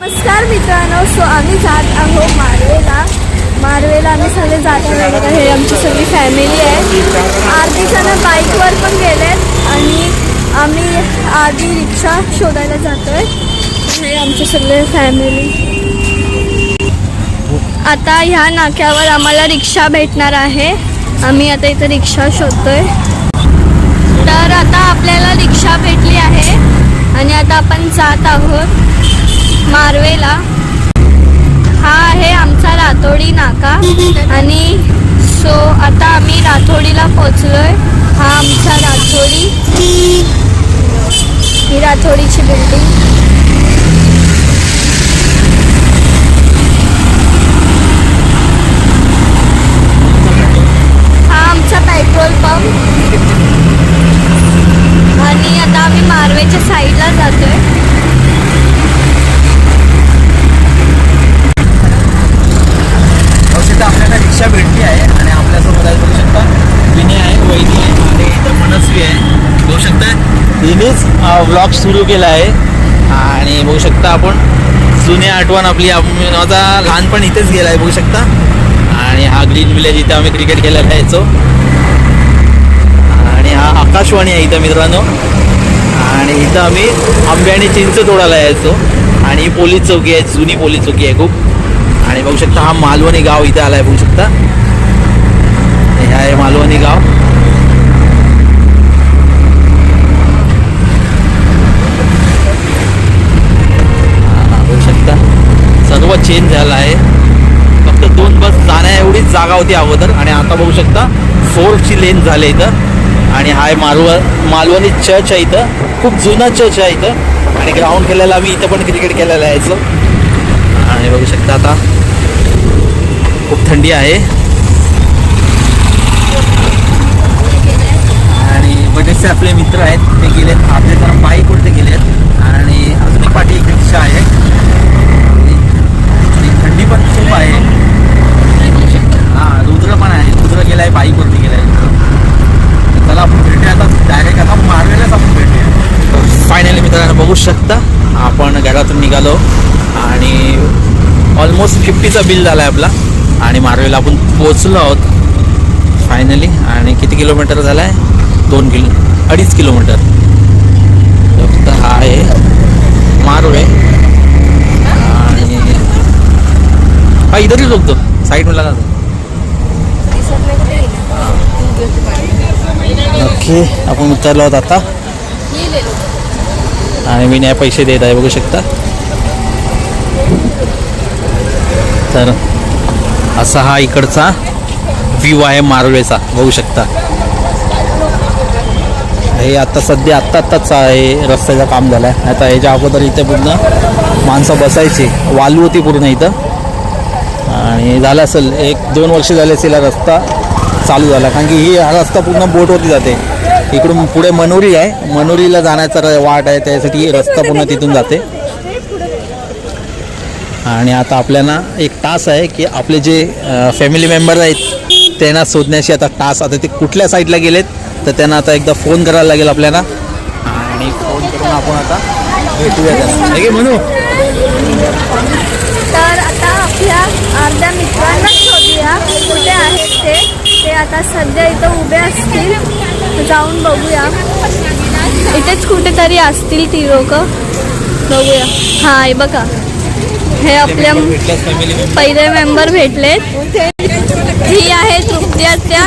नमस्कार मित्रांनो सो आम्ही जात आहोत मारवेला. मारवेला आम्ही सगळे जात आहोत हे आमची सगळी फॅमिली आहे. अर्धी जणं बाईकवर पण गेलेत आणि आम्ही आधी रिक्षा शोधायला जातोय. हे आमचे सगळे फॅमिली आता ह्या नाक्यावर आम्हाला रिक्षा भेटणार आहे. आम्ही आता इथं रिक्षा शोधतोय. तर आता आपल्याला रिक्षा भेटली आहे. आणि आता आपण जात आहोत. मार्वेला. हा आहे आमचा रातोडी नाका. आणि सो आता आम्ही राथोडीला पोचलोय हा आमचा राथोडी ही राथोडीची बिल्डिंग हा आमचा पेट्रोल पंप आणि आता आम्ही मार्वेच्या साईडला जातोय. इथं आपल्याला रिक्षा भेटली आहे आणि आपल्यासोबत आहे बघू शकता. विनय आहे वैनी आहे आणि इथं मनस्वी आहे. बघू शकता हिनेच ब्लॉग सुरू केला आहे. आणि बघू शकता आपण जुन्या आठवण आपली माझा लहानपण इथेच गेला आहे बघू शकता. आणि हा ग्रीन विलेज इथे आम्ही क्रिकेट खेळायला यायचो. आणि हा आकाशवाणी आहे इथं मित्रांनो. आणि इथं आम्ही आंबे आणि चिंच तोडायला यायचो. आणि ही पोलीस चौकी आहे जुनी पोलीस चौकी आहे खूप. आणि बघू शकता हा मालवणी गाव इथे आलाय बघू शकता. हे आहे मालवणी गाव. बघू शकता. सर्व चेंज झालं आहे. फक्त दोन बस जाण्या एवढीच जागा होती अगोदर. आणि आता बघू शकता फोरची लेन झाली इथं. आणि हा आहे मालव मालवणी चर्च आहे इथं. खूप जुना चर्च आहे इथं. आणि ग्राउंड खेळायला आम्ही इथं पण क्रिकेट खेळायला यायचो. आणि बघू शकता आता. खूप थंडी आहे. आणि बरेचसे आपले मित्र आहेत ते गेलेत. आपले तर बाईकवरती गेलेत? आणि अजून एक पाठी एक रिक्षा आहे. आणि थंडी पण खूप आहे. हां रुद्र पण आहे. रुद्र गेलाय बाईकवरती गेलाय? त्याला आपण भेटूया आता. डायरेक्ट आता मारवेलाच आपण भेटूया. फायनली मित्रांनो बघू शकता. आपण घरातून निघालो. आणि ऑलमोस्ट फिफ्टीचा बिल झाला आहे आपला. आणि मारवेला आपण पोचलो आहोत. फायनली आणि किती किलोमीटर झाला आहे दोन किलो अडीच किलोमीटर फक्त हा आहे मारवे. आणि हा इधर बघतो. रोकतो साईड जातो. ओके आपण उतरलो आहोत आता. आणि मी नाही पैसे देत आहे बघू शकता. तर असा हा इकडचा व्ह्यू आहे मारवेचा बघू शकता. हे आता सध्या आत्ता आत्ताच हे रस्त्याचं काम झालं आहे आता याच्या अगोदर इथे पूर्ण माणसं बसायची. वालू होती पूर्ण इथं. आणि झालं असेल एक दोन वर्ष झाले असेल हा रस्ता चालू झाला. कारण की ही हा रस्ता पूर्ण बोटवरती जाते. इकडून पुढे मनोरी आहे. मनोरीला जाण्याचा र- वाट आहे त्यासाठी ही रस्ता पूर्ण तिथून जाते. आणि आता आपल्याला एक तास आहे की आपले जे फॅमिली मेंबर आहेत त्यांना शोधण्याशी आता तास. आता ते कुठल्या साईडला गेलेत तर त्यांना आता एकदा फोन करायला लागेल आपल्याला. आणि फोन करून आपण आता भेटूया त्यांना. हे म्हणू तर आता आपल्या अर्ध्या मित्रांना शोधूया कुठे आहेत ते. ते आता सध्या इथं उभे असतील. जाऊन बघूया. इथेच कुठेतरी असतील ती लोक. बघूया. हां हे बघा. हे आपल्या पहिले मेंबर भेटलेत. ही आहे तृप्ती आत्या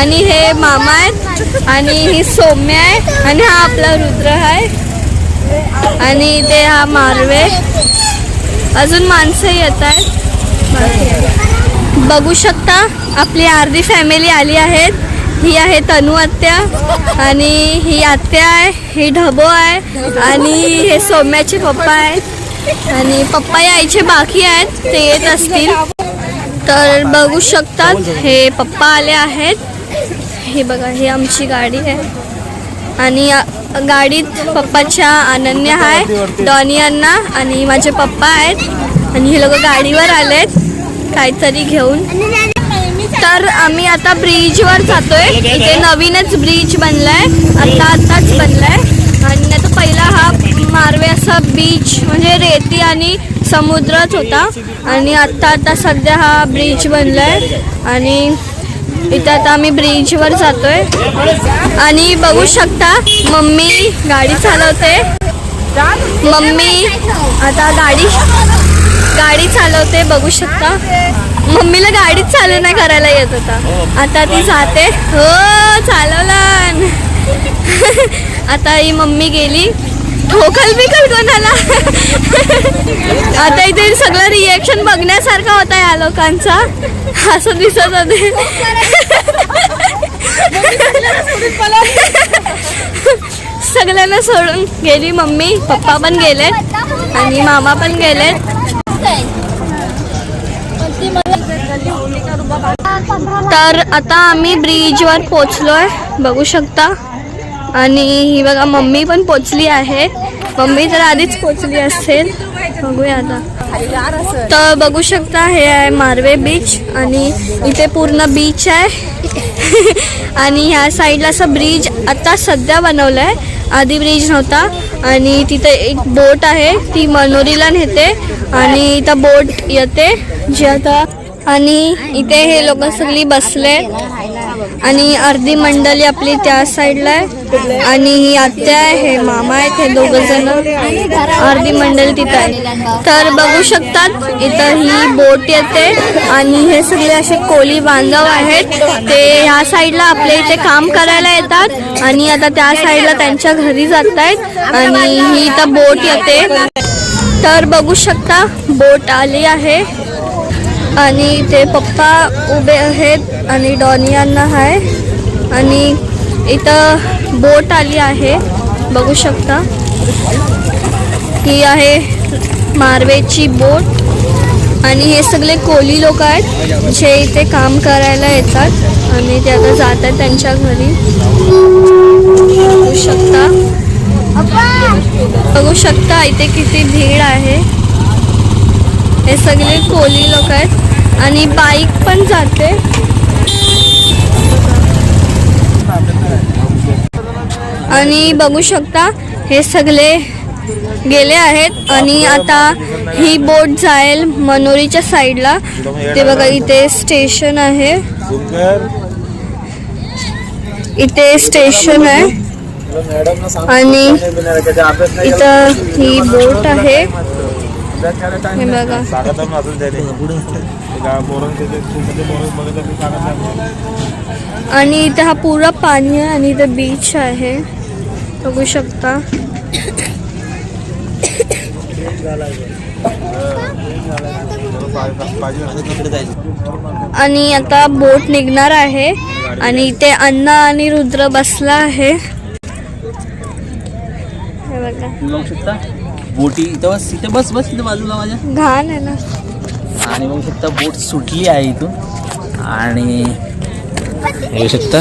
आणि हे मामा आहेत. आणि ही सौम्य आहे. आणि हा आपला रुद्र आहे. आणि ते हा मारवे अजून माणसं येत आहेत. बघू शकता आपली अर्धी फॅमिली आली आहेत. ही आहे तनू आत्या. आणि ही आत्या आहे ही ढबो आहे. आणि हे सौम्याचे पप्पा आहेत. आणि पप्पा यायचे बाकी आहेत ते येत असतील. तर बघू शकतात हे पप्पा आले आहेत. हे बघा ही आमची गाडी आहे. आणि गाडीत पप्पाच्या अनन्या आहे डॉनी अण्णा आणि माझे पप्पा आहेत. आणि हे लोक गाडीवर आलेत काहीतरी घेऊन. तर आम्ही आता ब्रिजवर जातोय. इथे नवीनच ब्रिज बनलाय आता आताच बनलाय. मारवे असा बीच म्हणजे रेती आणि समुद्रच होता. आणि आत्ता आता सध्या हा ब्रिज बनला आहे आणि इथं आता आम्ही ब्रिजवर जातोय. आणि बघू शकता मम्मी गाडी चालवते. मम्मी आता गाडी गाडी चालवते बघू शकता. मम्मीला गाडीच चालू नाही करायला येत होता. आता ती जाते. हो चालवला. आता ही मम्मी गेली. ठोकल बिकल कोणाला? आता इथे सगळं रिएक्शन बघण्यासारखा होता या लोकांचा. असं दिसत होते. सगळ्यांना सोडून गेली मम्मी. पप्पा पण गेलेत आणि मामा पण गेलेत. तर आता आम्ही ब्रिजवर पोचलोय बघू शकता. आणि ही बघा मम्मी पण पोचली आहे. मम्मी तर आधीच पोचली असेल. बघूया आता. तर बघू शकता हे आहे मारवे बीच आणि इथे पूर्ण बीच आहे. आणि ह्या साईडला असा ब्रिज आता सध्या बनवलं आहे आधी ब्रिज नव्हता आणि तिथे एक बोट आहे ती मनोरीला नेते आणि इथं बोट येते. जी आता आणि इथे हे लोक सगळी बसले. आणि अर्धी मंडळी आपली त्या साईडला आहे आणि ही आत्या आहे हे मामा आहेत हे दोघ जण. अर्धी मंडळी तिथं आहे. तर बघू शकतात इथं ही बोट येते आणि हे सगळे असे कोली बांधव आहेत. ते ह्या साईडला आपल्या इथे काम करायला येतात आणि आता त्या साईडला त्यांच्या घरी जात आहेत आणि ही इथं बोट येते. तर बघू शकता बोट आली आहे. आणि ते पप्पा उभे आहेत आणि डॉनियांना आहे आणि इथं बोट आली आहे बघू शकता. ही आहे मारवेची बोट. आणि हे सगळे कोली लोक आहेत जे इथे काम करायला येतात. आणि ते आता जात आहेत त्यांच्या घरी. बघू शकता. बघू शकता इथे किती भीड आहे. हे सगळे कोली लोक आहेत. आणि बाईक पण जाते. आणि बघू शकता हे सगळे गेले आहेत. आणि आता ही बोट जाईल मनोरीच्या साईडला. ते बघा इथे स्टेशन आहे. इथे स्टेशन आहे. आणि इथं ही बोट आहे. हे बघा. आणि इथे हा पुरा पाणी आहे आणि इथे बीच आहे. बघू शकता. आणि आता बोट निघणार आहे. आणि इथे अण्णा आणि रुद्र बसला आहे. हे बघा. बोटी बस इथे बस बस इथे बाजूला माझ्या. घाण आहे ना. आणि बघू शकता बोट सुटली आहे इथून. आणि बघू शकता.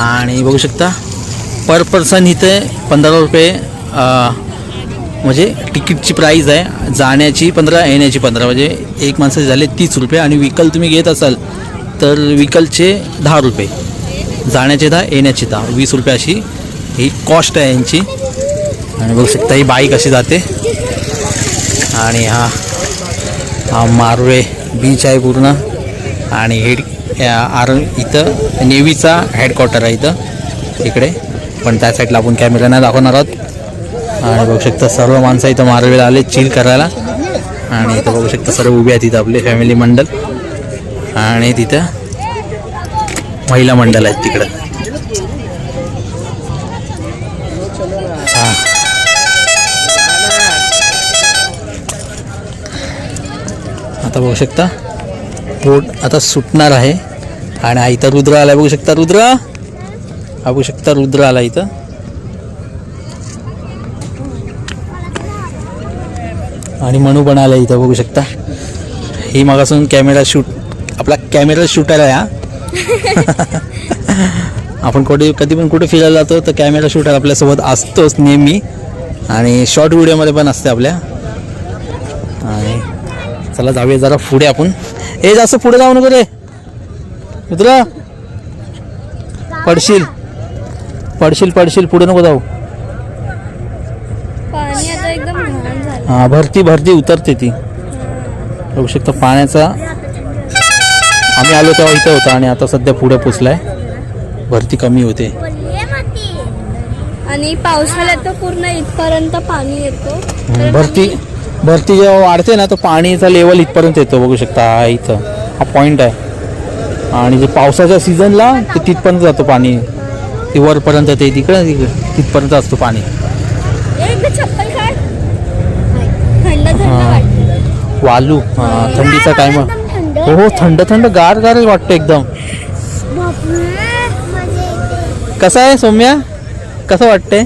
आणि बघू शकता पर पर्सन इथे पंधरा रुपये म्हणजे तिकीटची प्राईज आहे. जाण्याची पंधरा येण्याची पंधरा. म्हणजे एक माणसाचे झाले तीस रुपये आणि विकल तुम्ही घेत असाल तर विकलचे दहा रुपये. जाण्याचे दहा येण्याचे दहा. वीस रुपये अशी ही कॉस्ट आहे यांची. आणि बघू शकता ही बाईक अशी जाते. आणि हा हा मारवे बीच आहे पूर्ण. आणि हेड या आर इथं नेव्हीचा हेडक्वार्टर आहे इथं. इकडे. पण त्या साईडला आपण कॅमेरा नाही दाखवणार आहोत. आणि बघू शकता सर्व माणसं इथं मारवेला आले चिल करायला. आणि इथं बघू शकता सर्व उभे आहेत इथं आपले फॅमिली मंडळ. आणि तिथं महिला मंडळ आहेत तिकडं. आता बघू शकता. बोट आता सुटणार आहे. आणि हा इथं रुद्र आला बघू शकता रुद्र? हा बघू शकता रुद्र आला इथं. आणि मनू पण आला इथं. बघू शकता. ही मागासून कॅमेरा शूट आपला कॅमेरा शूटर आहे हा आपण कुठे कधी पण कुठे फिरायला जातो तर कॅमेरा शूटर आपल्यासोबत असतोच नेहमी. आणि शॉर्ट व्हिडिओमध्ये पण असते आपल्या. चला जाऊया जरा पुढे आपण. ए जास्त पुढे जाऊ नको रे. मित्र पडशील. पडशील पडशील पुढे नको जाऊ. हा भरती भरती उतरते ती. बघू शकतो पाण्याचा. आम्ही आलो तेव्हा इथं होता आणि आता सध्या पुढे पोचलाय. भरती कमी होते. आणि पावसाळ्यात पूर्ण इथपर्यंत पाणी येतो. भरती भरती जेव्हा वाढते ना तर पाणीचा लेवल इथपर्यंत येतो बघू शकता. हा इथं. हा पॉईंट आहे. आणि जे पावसाच्या सीझनला ते तिथपर्यंत जातो पाणी. ते वरपर्यंत ते तिकडे तिकडे. तिथपर्यंत असतो पाणी. वालू. हा थंडीचा टाइम हो हो थंड थंड गार गारच वाटतं एकदम. कसं आहे सौम्या? कसं वाटतंय?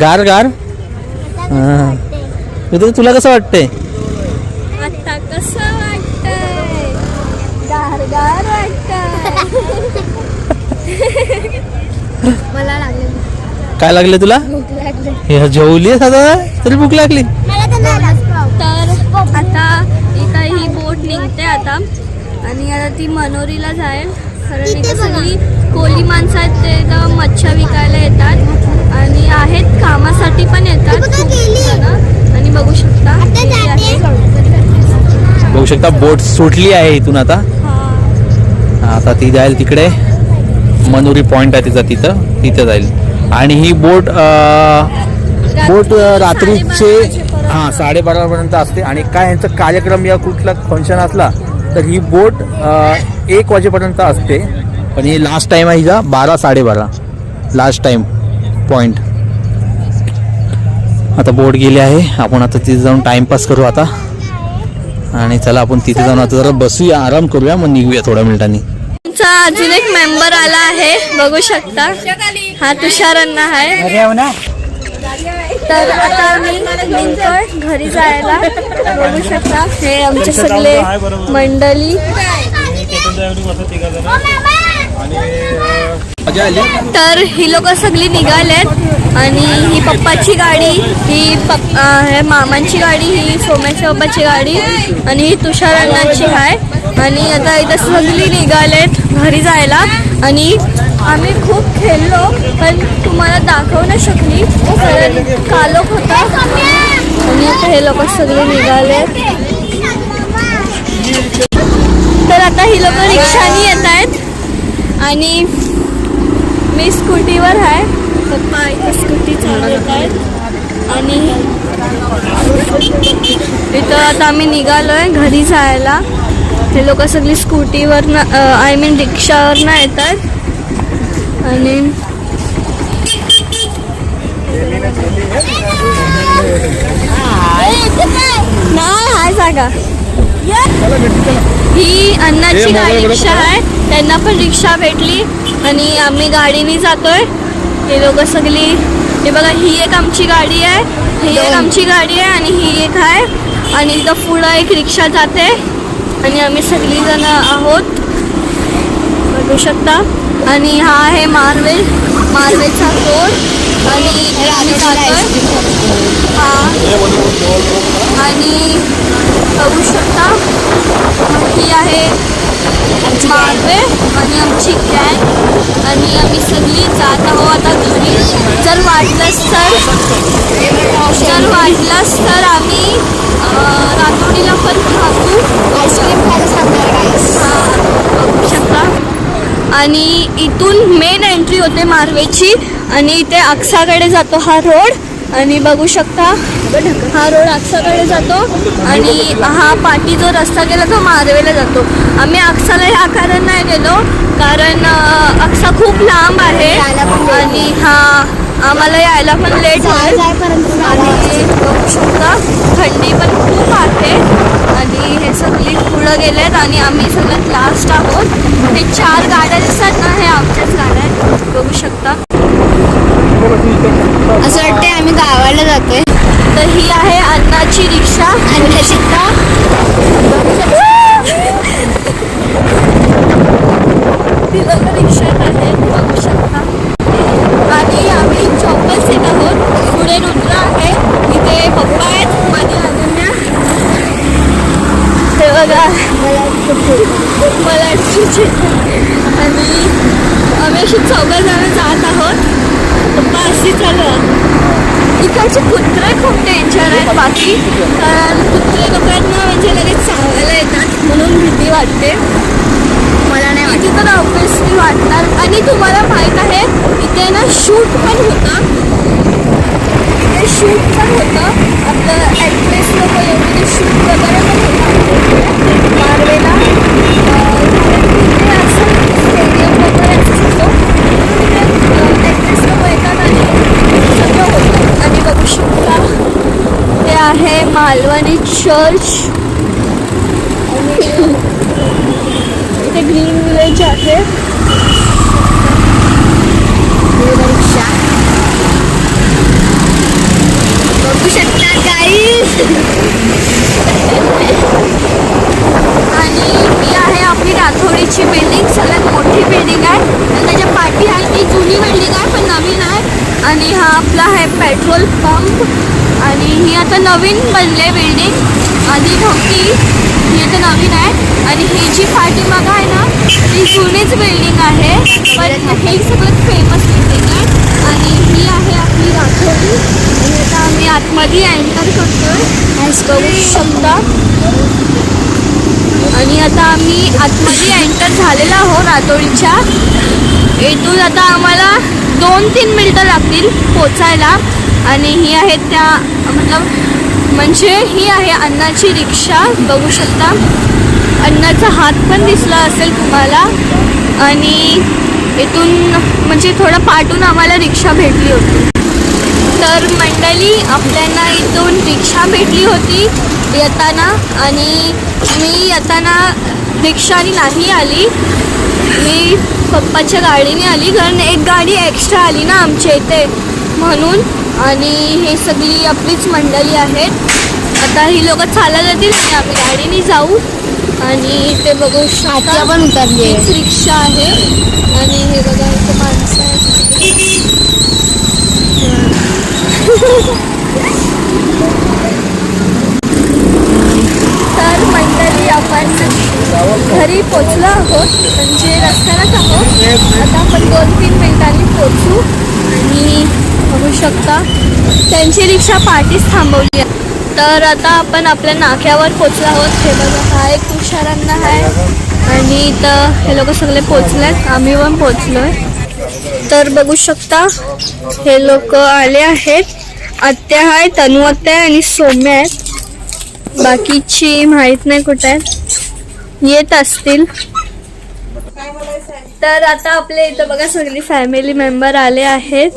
गार गार? हा. मित्र, तुला कसं वाटतंय? आता कसं वाटतंय? गार गार वाटतंय. मला लागले. काय लागले तुला? भूक लागली. हे जेवली आता तरी भूक लागली. तर आता इथं ही बोट निघते आता. आणि आता ती मनोरीला जाईल. कारण इथं सगळी कोली माणसं आहेत ते इथं मच्छा विकायला येतात. आणि आहेत कामासाठी पण येतात. खूप जणं. आणि बघू शकता. बघू शकता बोट सुटली आहे इथून आता. हा. आता ती जाईल तिकडे. मनोरी पॉइंट आहे तिचा तिथं. तिथं जाईल. आणि ही बोट बोट रात्रीचे हां साडेबारापर्यंत असते. आणि काय यांचा कार्यक्रम या कुठला फंक्शन असला तर ही बोट एक वाजेपर्यंत असते. पण ही लास्ट टाईम आहे हिचा बारा साडेबारा. लास्ट टाईम पॉईंट आता बोट गेली आहे. आपण आता तिथे जाऊन टाइमपास करू आता. आणि चला आपण तिथे जाऊन आता जरा बसूया आराम करूया मग निघूया थोड्या मिनिटांनी. आमचा अजून एक मेंबर आला आहे. बघू शकता. हा तुषार अण्णा आहे. तर आता आम्ही निघतोय घरी जायला. बघू शकता. हे आमचे सगळे मंडळी. तर ही लोक सगळी निघालेत आणि ही पप्पाची गाडी ही पप हे मामांची गाडी ही सोम्याच्या पप्पाची गाडी आणि ही तुषार अण्णांची आहे आणि आता इथं सगळी निघालेत घरी जायला आणि आम्ही खूप खेळलो पण तुम्हाला दाखवू नाही शकली कारण कालोख होता. आणि आता हे लोक सगळे निघालेत. तर आता ही लोक रिक्षानी येत आहेत आणि मी स्कूटीवर आहे. पप्पा इथे स्कूटी चालवत आहेत. आणि इथं आता आम्ही निघालोय घरी जायला. ते लोक सगळी स्कूटीवरनं आय मीन रिक्षावरनं येतात. आणि नाही हाय जागा ही अन्नाची गाडी रिक्षा आहे. त्यांना पण रिक्षा भेटली. आणि आम्ही गाडीने जातोय. हे लोक सगळी हे बघा ही एक आमची गाडी आहे. ही एक आमची गाडी आहे आणि ही एक आहे. आणि इथं पुढं एक रिक्षा जाते. आणि आम्ही सगळी जण आहोत. बघू शकता. आणि हा आहे मार्वेल. मार्वेलचा रोड. आणि इथे आम्ही जातोय. हा. आणि बघू शकता. ही आहे मार्वे आणि आमची गँग आणि आम्ही सगळी जात आहोत आता घरी. जर वाटलंच तर जर वाटलंच तर आम्ही रातोडीला पण थांबू. आईस्क्रीम बघू शकता. आणि इथून मेन एंट्री होते मार्वेची. आणि इथे अक्साकडे जातो हा रोड आणि बघू शकता हा रोड अक्साकडे जातो आणि हा पाठी जो रस्ता गेला तो मारवेला जातो. आम्ही अक्साला ह्या कारण नाही गेलो कारण अक्सा खूप लांब आहे आणि हा आम्हाला यायला पण लेट होईल. आणि बघू शकता थंडी पण खूप आहे आणि हे सगळी पुढं गेलेत आणि आम्ही सगळ्यात लास्ट आहोत. हे चार गाड्या दिसतात ना हे आमच्याच गाड्या आहेत. बघू शकता. असं वाटतंय आम्ही गावाला जातोय. तर ही आहे अन्नाची रिक्षा. आणि शिक्का ती लोक रिक्षात आहेत बघू शकता आणि आम्ही चौपल्स येत आहोत पुढे रुद्र आहे इथे पप्पा आहेत मध्ये अनन्या ते बघा मला तुझे आणि आम्ही अशी चौघ जण जात आहोत पप्पा अशी चालू इकडचे कुत्रे खूप डेंजर आहेत बाकी कारण कुत्रे लोकांना म्हणजे लगेच चावायला येतात म्हणून भीती वाटते. मला नाही वाटत. तर ऑब्विसली वाटणार. आणि तुम्हाला माहीत आहे इथे ना शूट पण होता. इथे शूट पण होतं. आपलं ॲक्ट्रेस लोक येऊन शूट वगैरे पण होतं. मारवेला असं स्टेडियम वगैरे असं होतं ॲक्ट्रेस लोक येतात आणि सगळं होतं. आणि बघू शकता ते आहे मालवणी चर्च आणि इथे ग्रीन विलेज आहे. रिक्षा बघू शकता काही आणि ही आहे आपली राथोडीची बिल्डिंग सगळ्यात मोठी बिल्डिंग आहे. आणि त्याच्या पाठी आहे ती जुनी बिल्डिंग आहे पण नवीन आहे. आणि हा आपला आहे पेट्रोल पंप आणि ही आता नवीन बनले बिल्डिंग आधी नव्हती ही आता नवीन आहे. आणि ही जी पाठीमागं आहे ना ती जुनीच बिल्डिंग आहे. पण हे सगळ्यात फेमस बिल्डिंग आहे. आणि ही आहे आपली राठोडी. आणि आता आम्ही आतमध्ये एंटर करतोय. ॲज बघू शकता आणि आता आम्ही आतमध्ये एंटर झालेलो आहो रातोळीच्या येथून आता आम्हाला दोन तीन मिनटं लागतील पोचायला. आणि ही आहे त्या मतलब म्हणजे ही आहे अन्नाची रिक्षा. बघू शकता. अन्नाचा हात पण दिसला असेल तुम्हाला. आणि इथून म्हणजे थोडं पाठून आम्हाला रिक्षा भेटली होती. तर मंडळी आपल्याला इथून रिक्षा भेटली होती येताना. आणि मी येताना रिक्षाने नाही आली. मी पप्पाच्या गाडीने आली कारण एक गाडी एक्स्ट्रा आली ना आमच्या इथे म्हणून. आणि हे सगळी आपलीच मंडळी आहेत. आता ही लोक चालत जातील आणि आम्ही गाडीने जाऊ. आणि ते बघू शकता पण उतरली आहे. रिक्षा आहे. आणि हे बघा इथे माणसं आहेत. तर मंडळी आपण घरी पोचलो आहोत. म्हणजे रस्त्यालाच आहोत. आता आपण दोन तीन मिनिटांनी पोचू आणि बघू शकता. त्यांची रिक्षा पाठीच थांबवली आहे. तर आता आपण आपल्या नाक्यावर पोचलो आहोत. हे बघा हा एक तुषारांना आहे. आणि इथं हे लोक सगळे पोचलेत. आम्ही पण पोचलोय. तर बघू शकता हे लोक आले आहेत. आत्या आहे तनु आत्या आहे आणि सौम्य आहेत. बाकीची माहीत नाही कुठे आहेत. येत असतील. तर आता आपल्या इथं बघा सगळी फॅमिली मेंबर आले आहेत.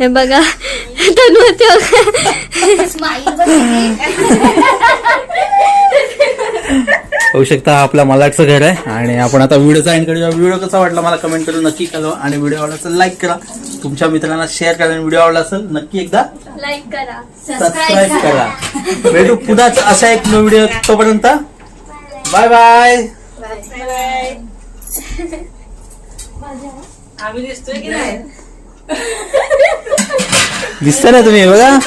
हे बघा तनु होऊ शकता आपला मलाटचं घर आहे. आणि आपण आता व्हिडिओचा एंड करूया. व्हिडिओ कसा वाटला मला कमेंट करून नक्की कळवा. आणि व्हिडिओ आवडला असेल लाईक करा. तुमच्या मित्रांना शेअर करा. आणि व्हिडिओ आवडला असेल नक्की एकदा लाईक करा. सबस्क्राईब करा. भेटू पुन्हाच असा एक व्हिडिओ तोपर्यंत. बाय बाय आम्ही दिसतोय की नाही? दिसत ना तुम्ही बघा.